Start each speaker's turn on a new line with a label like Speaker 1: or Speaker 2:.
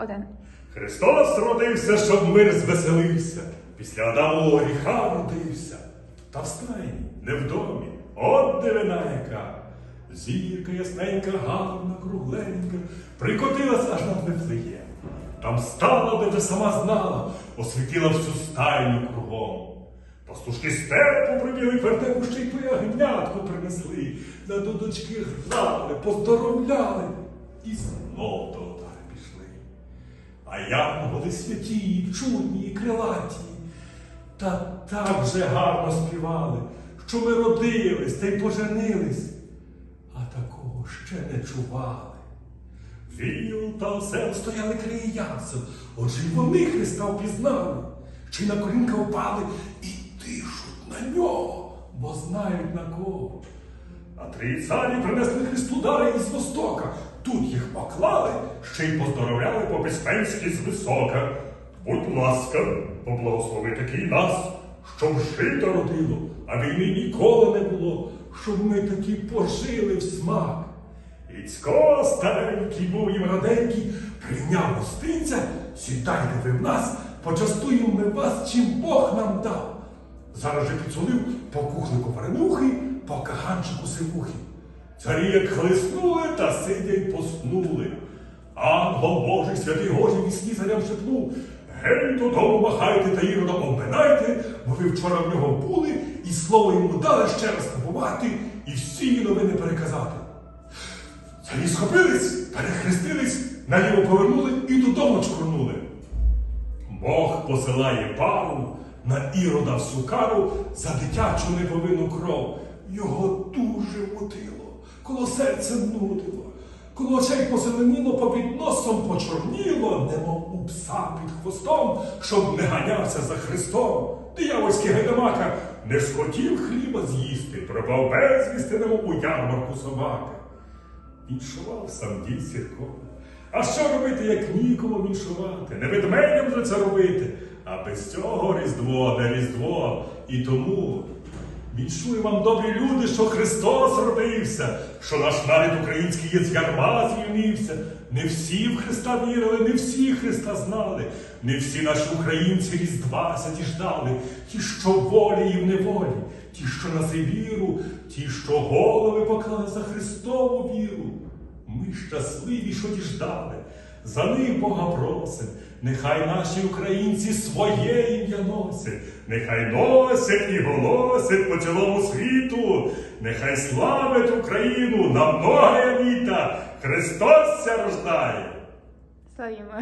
Speaker 1: Один.
Speaker 2: Христос родився, щоб мир звеселився. Після Адамового гріха родився. Та в стайні, не в домі, от дивина яка. Зірка ясненька, гарна, кругленька, прикотилась аж над Вифлеєм. Там стала, де вже сама знала, освітила всю стайню кругом. Пастушки степу прибіли квартиру, ще й твоє гнятко принесли. На дудочки грали, поздоровляли і знов до отари пішли. А як були святі, чудні і крилаті, та так же гарно співали, що ми родились та й поженились, а такого ще не чували. Віл та осел стояли край ясел, отже й вони Христа впізнали, чи на колінка впали і тишуть на нього, бо знають на кого. А три царі принесли Христу дари із востока. Тут їх поклали, ще й поздоровляли по-письменськи з висока. Будь ласка, поблагослови такий нас, щоб жито родило, а війни ніколи не було, щоб ми такі пожили в смак. Іцько старенький був їм раденький, прийняв гостинця, сідайте ви в нас, почастуємо ми вас, чим Бог нам дав. Зараз же підсолив по кухлику варенухи, по каганчику сивухи. Царі як хлиснули та сидять поснули. Ангел Божий святий Гожий вісні царям шепнув. Гей, додому махайте та ірода обминайте, бо ви вчора в нього були, і слово йому дали ще раз побувати, і всі її новини переказати. Царі схопились, перехрестились, наліво повернули і додому чкурнули. Бог посилає пару на ірода всю кару за дитячу неповинну кров. Його дуже мутило, коло серця нудило, коло очей позеленіло, попід носом почорніло, немов у пса під хвостом, щоб не ганявся за Христом. Диявольський гайдамака не схотів хліба з'їсти, пропав безвісти, немов у ярмарку собака. Віншував сам дід Сірко. А що робити, як нікому віншувати? Не ведмедям же це робити, а без цього Різдво, не Різдво. І тому віншую вам, добрі люди, що Христос родився, що наш нарід український є з ярма звільнився. Не всі в Христа вірили, не всі Христа знали, не всі наші українці Різдва святі ждали, ті, що волі і в неволі, ті, що на Сибіру, ті, що голови поклали за Христову віру. Ми щасливі, що діждали, за них Бога просим, нехай наші українці своє ім'я носять, нехай носять і голосять по цілому світу, нехай славить Україну на многое літа, Христос ся рождає.
Speaker 1: Славімо.